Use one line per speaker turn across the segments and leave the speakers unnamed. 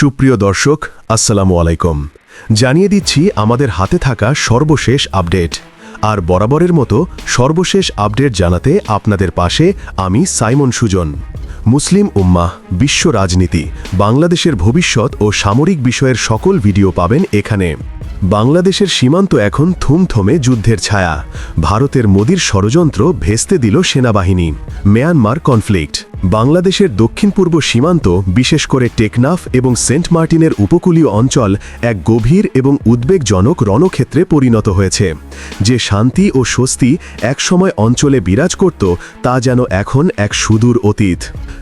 সুপ্রিয় দর্শক, আসসালামু আলাইকুম। জানিয়ে দিচ্ছি আমাদের হাতে থাকা সর্বশেষ আপডেট। আর বরাবরের মতো সর্বশেষ আপডেট জানাতে আপনাদের পাশে আমি সাইমন সুজন। মুসলিম উম্মাহ, বিশ্ব রাজনীতি, বাংলাদেশের ভবিষ্যৎ ও সামরিক বিষয়ের সকল ভিডিও পাবেন এখানে। বাংলাদেশের সীমান্ত এখন থুমথমে যুদ্ধের ছায়া। ভারতের মোদির ষড়যন্ত্র ভেস্তে দিল সেনাবাহিনী। Myanmar conflict. বাংলাদেশের দক্ষিণ পূর্ব সীমান্ত, বিশেষ করে টেকনাফ এবং সেন্ট মার্টিনের উপকূলীয় অঞ্চল, এক গভীর এবং উদ্বেগজনক রণক্ষেত্রে পরিণত হয়েছে। যে শান্তি ও স্বস্তি একসময় অঞ্চলে বিরাজ করত, তা যেন এখন এক সুদূর অতীত।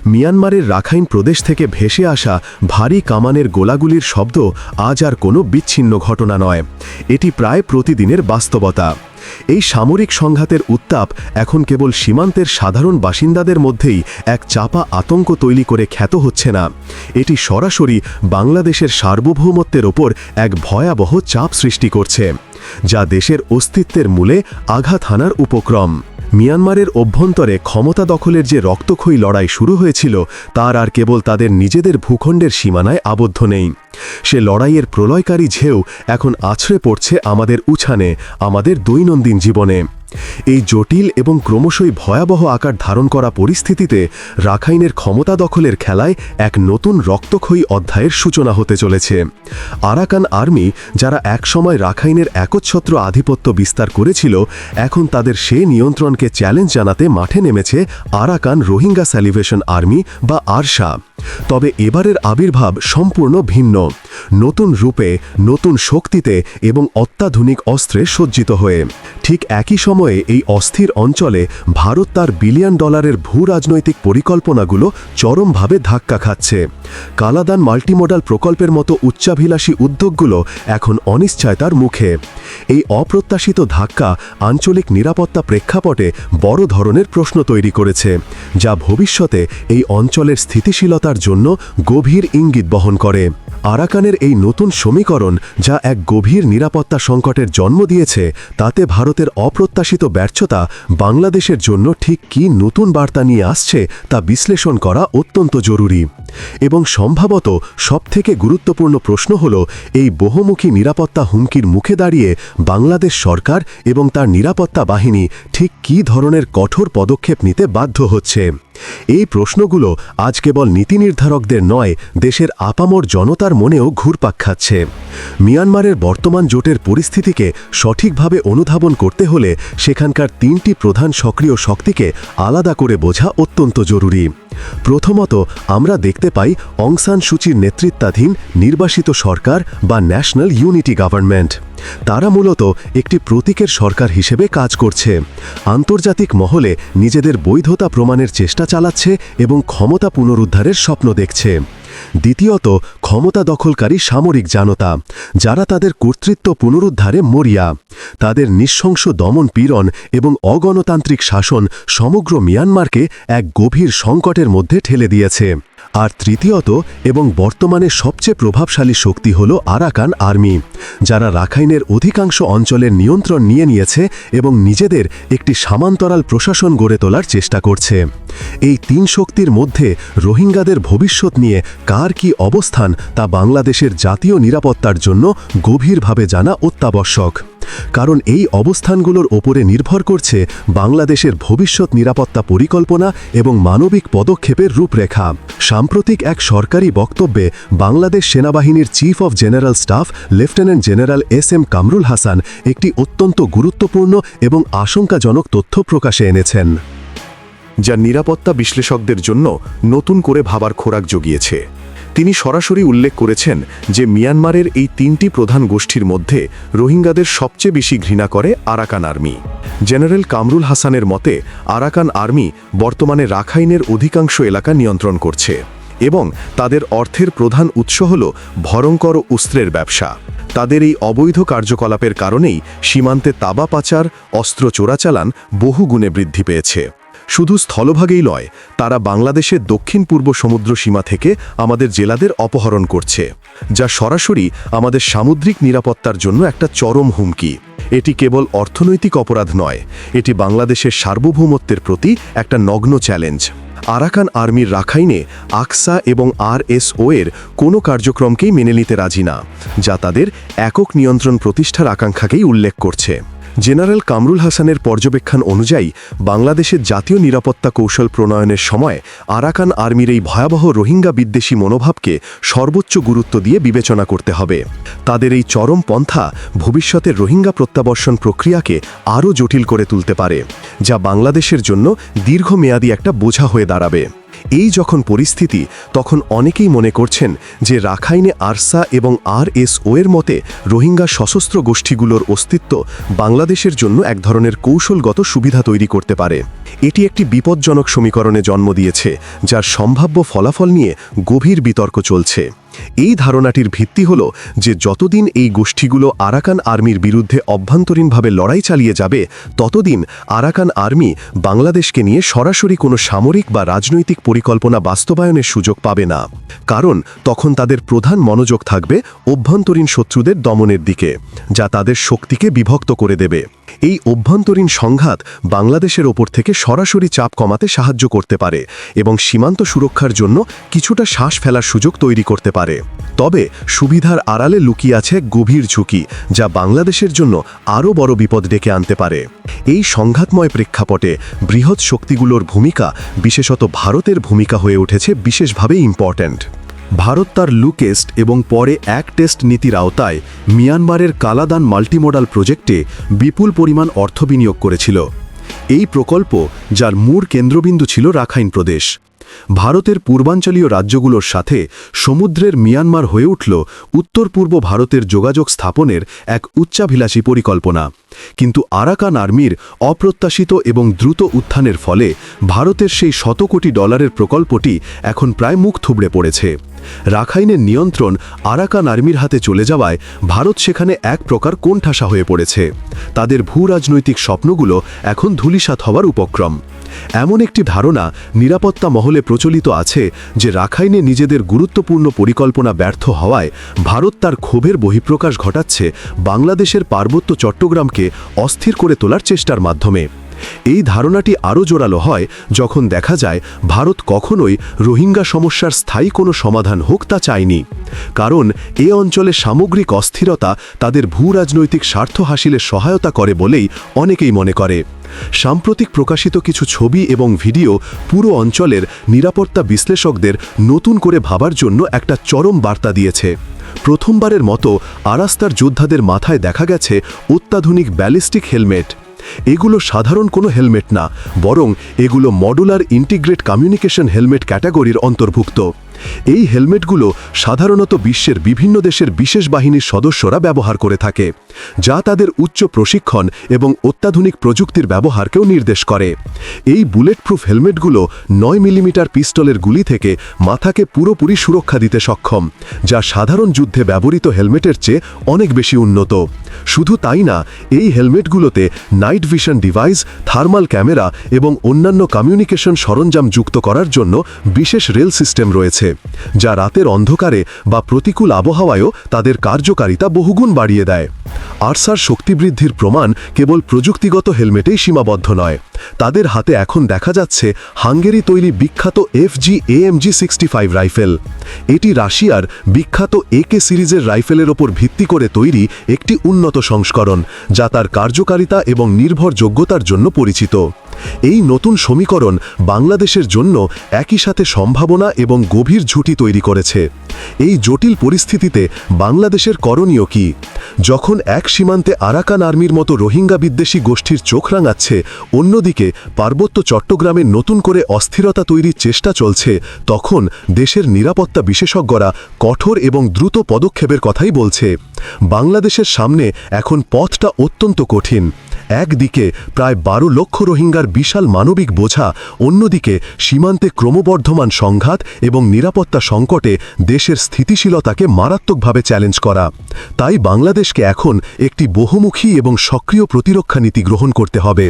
মিয়ানমারের রাখাইন প্রদেশ থেকে ভেসে আসা ভারী কামানের গোলাগুলির শব্দ আজ আর কোনো বিচ্ছিন্ন ঘটনা নয়। এটি প্রায় প্রতিদিনের বাস্তবতা। এই সামরিক সংঘাতের উত্তাপ এখন কেবল সীমান্তের সাধারণ বাসিন্দাদের মধ্যেই এক চাপা আতঙ্ক তৈরি করে খ্যাত হচ্ছে না। এটি সরাসরি বাংলাদেশের সার্বভৌমত্বের ওপর এক ভয়াবহ চাপ সৃষ্টি করছে, যা দেশের অস্তিত্বের মূলে আঘাত হানার উপক্রম। মিয়ানমারের অভ্যন্তরে ক্ষমতা দখলের যে রক্তক্ষয়ী লড়াই শুরু হয়েছিল, তার আর কেবল তাদের নিজেদের ভূখণ্ডের সীমানায় আবদ্ধ নেই। সে লড়াইয়ের প্রলয়কারী ঝেউ এখন আছড়ে পড়ছে আমাদের উছানে, আমাদের দৈনন্দিন জীবনে। এই জটিল এবং ক্রমশই ভয়াবহ আকার ধারণ করা পরিস্থিতিতে রাখাইনের ক্ষমতা দখলের খেলায় এক নতুন রক্তক্ষয়ী অধ্যায়ের সূচনা হতে চলেছে। আরাকান আর্মি, যারা একসময় রাখাইনের একচ্ছত্র আধিপত্য বিস্তার করেছিল, এখন তাদের সে নিয়ন্ত্রণকে চ্যালেঞ্জ জানাতে মাঠে নেমেছে আরাকান রোহিঙ্গা স্যালিভেশন আর্মি বা আরশা। তবে এবারের আবির্ভাব সম্পূর্ণ ভিন্ন। নতুন রূপে, নতুন শক্তিতে এবং অত্যাধুনিক অস্ত্রে সজ্জিত হয়ে। ঠিক একই সময়ে এই অস্থির অঞ্চলে ভারত তার বিলিয়ন ডলারের ভূ রাজনৈতিক পরিকল্পনাগুলো চরমভাবে ধাক্কা খাচ্ছে। কালাদান মাল্টিমোডাল প্রকল্পের মতো উচ্চাভিলাষী উদ্যোগগুলো এখন অনিশ্চয়তার মুখে। এই অপ্রত্যাশিত ধাক্কা আঞ্চলিক নিরাপত্তা প্রেক্ষাপটে বড় ধরনের প্রশ্ন তৈরি করেছে, যা ভবিষ্যতে এই অঞ্চলের স্থিতিশীলতার জন্য গভীর ইঙ্গিত বহন করে। আরাকানের এই নতুন সমীকরণ যা এক গভীর নিরাপত্তা সংকটের জন্ম দিয়েছে, তাতে ভারতের অপ্রত্যাশিত ব্যর্থতা বাংলাদেশের জন্য ঠিক কী নতুন বার্তা নিয়ে আসছে তা বিশ্লেষণ করা অত্যন্ত জরুরি। এবং সম্ভবত সবথেকে গুরুত্বপূর্ণ প্রশ্ন হল, এই বহুমুখী নিরাপত্তা হুমকির মুখে দাঁড়িয়ে বাংলাদেশ সরকার এবং তার নিরাপত্তা বাহিনী ঠিক কী ধরনের কঠোর পদক্ষেপ নিতে বাধ্য হচ্ছে? এই প্রশ্নগুলো আজ কেবল নীতি নির্ধারকদের নয়, দেশের আপামর জনতার মনেও ঘুরপাক খাচ্ছে। মিয়ানমারের বর্তমান জোটের পরিস্থিতিকে সঠিকভাবে অনুধাবন করতে হলে সেখানকার তিনটি প্রধান সক্রিয় শক্তিকে আলাদা করে বোঝা অত্যন্ত জরুরি। প্রথমত, আমরা দেখতে পাই অংসান সূচির নেতৃত্বাধীন নির্বাসিত সরকার বা ন্যাশনাল ইউনিটি গভর্নমেন্ট। তারা মূলত একটি প্রতীকের সরকার হিসেবে কাজ করছে। আন্তর্জাতিক মহলে নিজেদের বৈধতা প্রমাণের চেষ্টা চালাচ্ছে এবং ক্ষমতা পুনরুদ্ধারের স্বপ্ন দেখছে। দ্বিতীয়ত, ক্ষমতা দখলকারী সামরিক জানতা, যারা তাদের কর্তৃত্ব পুনরুদ্ধারে মরিয়া। তাদের নিঃশংস দমন পীড়ন এবং অগণতান্ত্রিক শাসন সমগ্র মিয়ানমারকে এক গভীর সংকটের মধ্যে ঠেলে দিয়েছে। আর তৃতীয়ত এবং বর্তমানে সবচেয়ে প্রভাবশালী শক্তি হল আরাকান আর্মি, যারা রাখাইনের অধিকাংশ অঞ্চলের নিয়ন্ত্রণ নিয়ে নিয়েছে এবং নিজেদের একটি সামান্তরাল প্রশাসন গড়ে তোলার চেষ্টা করছে। এই তিন শক্তির মধ্যে রোহিঙ্গাদের ভবিষ্যৎ নিয়ে কার কি অবস্থান তা বাংলাদেশের জাতীয় নিরাপত্তার জন্য গভীরভাবে জানা অত্যাবশ্যক। কারণ এই অবস্থানগুলোর ওপরে নির্ভর করছে বাংলাদেশের ভবিষ্যৎ নিরাপত্তা পরিকল্পনা এবং মানবিক পদক্ষেপের রূপরেখা। সাম্প্রতিক এক সরকারি বক্তব্যে বাংলাদেশ সেনাবাহিনীর chief of general staff lieutenant general S M Kamrul Hasan একটি অত্যন্ত গুরুত্বপূর্ণ এবং আশঙ্কাজনক তথ্য প্রকাশে এনেছেন।
যা নিরাপত্তা বিশ্লেষকদের জন্য নতুন করে ভাবার খোরাক জগিয়েছে। তিনি সরাসরি উল্লেখ করেছেন যে মিয়ানমারের এই তিনটি প্রধান গোষ্ঠীর মধ্যে রোহিঙ্গাদের সবচেয়ে বেশি ঘৃণা করে আরাকান আর্মি। জেনারেল কামরুল হাসানের মতে, আরাকান আর্মি বর্তমানে রাখাইনের অধিকাংশ এলাকা নিয়ন্ত্রণ করছে এবং তাদের অর্থের প্রধান উৎস হল ভয়ঙ্কর উস্ত্রের ব্যবসা। তাদের এই অবৈধ কার্যকলাপের কারণেই সীমান্তে তাবা পাচার, অস্ত্র চোরাচালান বহু গুণে বৃদ্ধি পেয়েছে। শুধু স্থলভাগেই নয় তারা বাংলাদেশের দক্ষিণ পূর্ব সমুদ্র সীমা থেকে আমাদের জেলাদের অপহরণ করছে, যা সরাসরি আমাদের সামুদ্রিক নিরাপত্তার জন্য একটা চরম হুমকি। এটি কেবল অর্থনৈতিক অপরাধ নয়, এটি বাংলাদেশের সার্বভৌমত্বের প্রতি একটা নগ্ন চ্যালেঞ্জ। আরাকান আর্মির রাখাইনে আকসা এবং আরএসও এর কোনো কার্যক্রমকেই মেনে নিতে রাজি না, যা তাদের একক নিয়ন্ত্রণ প্রতিষ্ঠার আকাঙ্ক্ষাকেই উল্লেখ করছে। জেনারেল কামরুল হাসানের পর্যবেক্ষণ অনুযায়ী, বাংলাদেশের জাতীয় নিরাপত্তা কৌশল প্রণয়নের সময় আরাকান আর্মির এই ভয়াবহ রোহিঙ্গা বিদ্বেষী মনোভাবকে সর্বোচ্চ গুরুত্ব দিয়ে বিবেচনা করতে হবে। তাদের এই চরম পন্থা ভবিষ্যতের রোহিঙ্গা প্রত্যাবর্ষণ প্রক্রিয়াকে আরও জটিল করে তুলতে পারে, যা বাংলাদেশের জন্য দীর্ঘমেয়াদী একটা বোঝা হয়ে দাঁড়াবে। এই যখন পরিস্থিতি, তখন অনেকেই মনে করছেন যে রাখাইনে আরসা এবং আর এস এর মতে রোহিঙ্গা সশস্ত্র গোষ্ঠীগুলোর অস্তিত্ব বাংলাদেশের জন্য এক ধরনের কৌশলগত সুবিধা তৈরি করতে পারে। এটি একটি বিপজ্জনক সমীকরণে জন্ম দিয়েছে, যার সম্ভাব্য ফলাফল নিয়ে গভীর বিতর্ক চলছে। এই ধারণাটির ভিত্তি হল যে যতদিন এই গোষ্ঠীগুলো আরাকান আর্মির বিরুদ্ধে অভ্যন্তরীণভাবে লড়াই চালিয়ে যাবে, ততদিন আরাকান আর্মি বাংলাদেশকে নিয়ে সরাসরি কোনো সামরিক বা রাজনৈতিক পরিকল্পনা বাস্তবায়নের সুযোগ পাবে না। কারণ তখন তাদের প্রধান মনোযোগ থাকবে অভ্যন্তরীণ শত্রুদের দমনের দিকে, যা তাদের শক্তিকে বিভক্ত করে দেবে। এই অভ্যন্তরীণ সংঘাত বাংলাদেশের ওপর থেকে সরাসরি চাপ কমাতে সাহায্য করতে পারে এবং সীমান্ত সুরক্ষার জন্য কিছুটা শ্বাস ফেলার সুযোগ তৈরি করতে পারে। তবে সুবিধার আড়ালে লুকিয়ে আছে গভীর ঝুঁকি, যা বাংলাদেশের জন্য আরও বড় বিপদ ডেকে আনতে পারে। এই সংঘাতময় প্রেক্ষাপটে বৃহৎ শক্তিগুলোর ভূমিকা, বিশেষত ভারতের ভূমিকা হয়ে উঠেছে বিশেষভাবে ইম্পর্ট্যান্ট
ভারত তার লুকেস্ট এবং পরে এক টেস্ট নীতির আওতায় মিয়ানমারের কালাদান মাল্টিমোডাল প্রজেক্টে বিপুল পরিমাণ অর্থ বিনিয়োগ করেছিল। এই প্রকল্প, যার মূল কেন্দ্রবিন্দু ছিল রাখাইন প্রদেশ। ভারতের পূর্বাঞ্চলীয় রাজ্যগুলোর সাথে সমুদ্রের মিয়ানমার হয়ে উঠল উত্তর পূর্ব ভারতের যোগাযোগ স্থাপনের এক উচ্চাভিলাষী পরিকল্পনা। কিন্তু আরাকান আর্মির অপ্রত্যাশিত এবং দ্রুত উত্থানের ফলে ভারতের সেই শত কোটি ডলারের প্রকল্পটি এখন প্রায় মুখ থুবড়ে পড়েছে। রাখাইনের নিয়ন্ত্রণ আরাকান আর্মির হাতে চলে যাওয়ায় ভারত সেখানে এক প্রকার কোণঠাসা হয়ে পড়েছে। তাদের ভূ রাজনৈতিক স্বপ্নগুলো এখন ধূলিসাৎ হওয়ার উপক্রম। এমন একটি ধারণা নিরাপত্তা মহলে প্রচলিত আছে যে রাখাইনে নিজেদের গুরুত্বপূর্ণ পরিকল্পনা ব্যর্থ হওয়ায় ভারত তার ক্ষোভের বহিঃপ্রকাশ ঘটাচ্ছে বাংলাদেশের পার্বত্য চট্টগ্রামকে অস্থির করে তোলার চেষ্টার মাধ্যমে। এই ধারণাটি আরও জোরালো হয় যখন দেখা যায় ভারত কখনোই রোহিঙ্গা সমস্যার স্থায়ী কোনো সমাধান হোক তা চায়নি। কারণ এ অঞ্চলে সামগ্রিক অস্থিরতা তাদের ভূ রাজনৈতিক স্বার্থ হাসিলে সহায়তা করে বলেই অনেকেই মনে করে। সাম্প্রতিক প্রকাশিত কিছু ছবি এবং ভিডিও পুরো অঞ্চলের নিরাপত্তা বিশ্লেষকদের নতুন করে ভাবার জন্য একটা চরম বার্তা দিয়েছে। প্রথমবারের মতো আরাস্তার যোদ্ধাদের মাথায় দেখা গেছে অত্যাধুনিক ব্যালিস্টিক হেলমেট। এগুলো সাধারণ কোনো হেলমেট না, বরং এগুলো মডুলার ইন্টিগ্রেট কমিউনিকেশন হেলমেট ক্যাটাগরির অন্তর্ভুক্ত। এই হেলমেটগুলো সাধারণত বিশ্বের বিভিন্ন দেশের বিশেষ বাহিনীর সদস্যরা ব্যবহার করে থাকে, যা তাদের উচ্চ প্রশিক্ষণ এবং অত্যাধুনিক প্রযুক্তির ব্যবহারকেও নির্দেশ করে। এই বুলেট প্রুফ হেলমেটগুলো নয় মিলিমিটার পিস্তলের গুলি থেকে মাথাকে পুরোপুরি সুরক্ষা দিতে সক্ষম, যা সাধারণ যুদ্ধে ব্যবহৃত হেলমেটের চেয়ে অনেক বেশি উন্নত। শুধু তাই না, এই হেলমেটগুলোতে night vision device, thermal camera এবং অন্যান্য কমিউনিকেশন সরঞ্জাম যুক্ত করার জন্য বিশেষ রেল সিস্টেম রয়েছে। যা রাতের অন্ধকারে বা প্রতিকূল আবহাওয়ায়ও তাদের কার্যকারিতা বহুগুণ বাড়িয়ে দেয়। আরসার শক্তিবৃদ্ধির প্রমাণ কেবল প্রযুক্তিগত হেলমেটেই সীমাবদ্ধ নয়। তাদের হাতে এখন দেখা যাচ্ছে হাঙ্গেরি তৈরি বিখ্যাত FG AMG sixty five rifle. এটি রাশিয়ার বিখ্যাত একে সিরিজের রাইফেলের ওপর ভিত্তি করে তৈরি একটি উন্নত সংস্করণ, যা তার কার্যকারিতা এবং নির্ভরযোগ্যতার জন্য পরিচিত। এই নতুন সমীকরণ বাংলাদেশের জন্য একই সাথে সম্ভাবনা এবং গভীর ঝুঁটি তৈরি করেছে। এই জটিল পরিস্থিতিতে বাংলাদেশের করণীয় কি? যখন এক সীমান্তে আরাকান আর্মির মতো রোহিঙ্গা বিদ্বেষী গোষ্ঠীর চোখ রাঙাচ্ছে। অন্যদিকে পার্বত্য চট্টগ্রামে নতুন করে অস্থিরতা তৈরির চেষ্টা চলছে। তখন দেশের নিরাপত্তা বিশেষজ্ঞরা কঠোর এবং দ্রুত পদক্ষেপের কথাই বলছে। বাংলাদেশের সামনে এখন পথটা অত্যন্ত কঠিন। একদিকে প্রায় বারো লক্ষ রোহিঙ্গার বিশাল মানবিক বোঝা, অন্যদিকে সীমান্তে ক্রমবর্ধমান সংঘাত এবং নিরাপত্তা সংকটে দেশের স্থিতিশীলতাকে মারাত্মকভাবে চ্যালেঞ্জ করা। তাই বাংলাদেশকে এখন একটি বহুমুখী এবং সক্রিয় প্রতিরক্ষা নীতি গ্রহণ করতে হবে।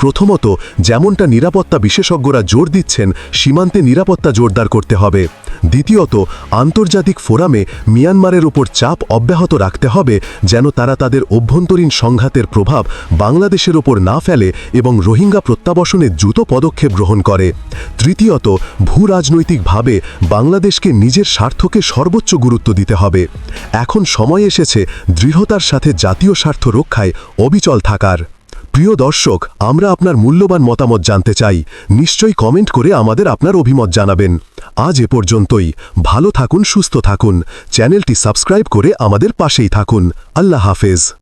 প্রথমত, যেমনটা নিরাপত্তা বিশেষজ্ঞরা জোর দিচ্ছেন, সীমান্তে নিরাপত্তা জোরদার করতে হবে। দ্বিতীয়ত, আন্তর্জাতিক ফোরামে মিয়ানমারের ওপর চাপ অব্যাহত রাখতে হবে, যেন তারা তাদের অভ্যন্তরীণ সংঘাতের প্রভাব বাংলা বাংলাদেশের ওপর না ফেলে এবং রোহিঙ্গা প্রত্যাবসনে দ্রুত পদক্ষেপ গ্রহণ করে। তৃতীয়ত ভূ রাজনৈতিকভাবে বাংলাদেশকে নিজের স্বার্থকে সর্বোচ্চ গুরুত্ব দিতে হবে। এখন সময় এসেছে দৃঢ়তার সাথে জাতীয় স্বার্থ রক্ষায় অবিচল থাকার। প্রিয় দর্শক, আমরা আপনার মূল্যবান মতামত জানতে চাই। নিশ্চয়ই কমেন্ট করে আমাদের আপনার অভিমত জানাবেন। আজ এ পর্যন্তই। ভালো থাকুন, সুস্থ থাকুন। চ্যানেলটি সাবস্ক্রাইব করে আমাদের পাশেই থাকুন। আল্লাহ হাফেজ।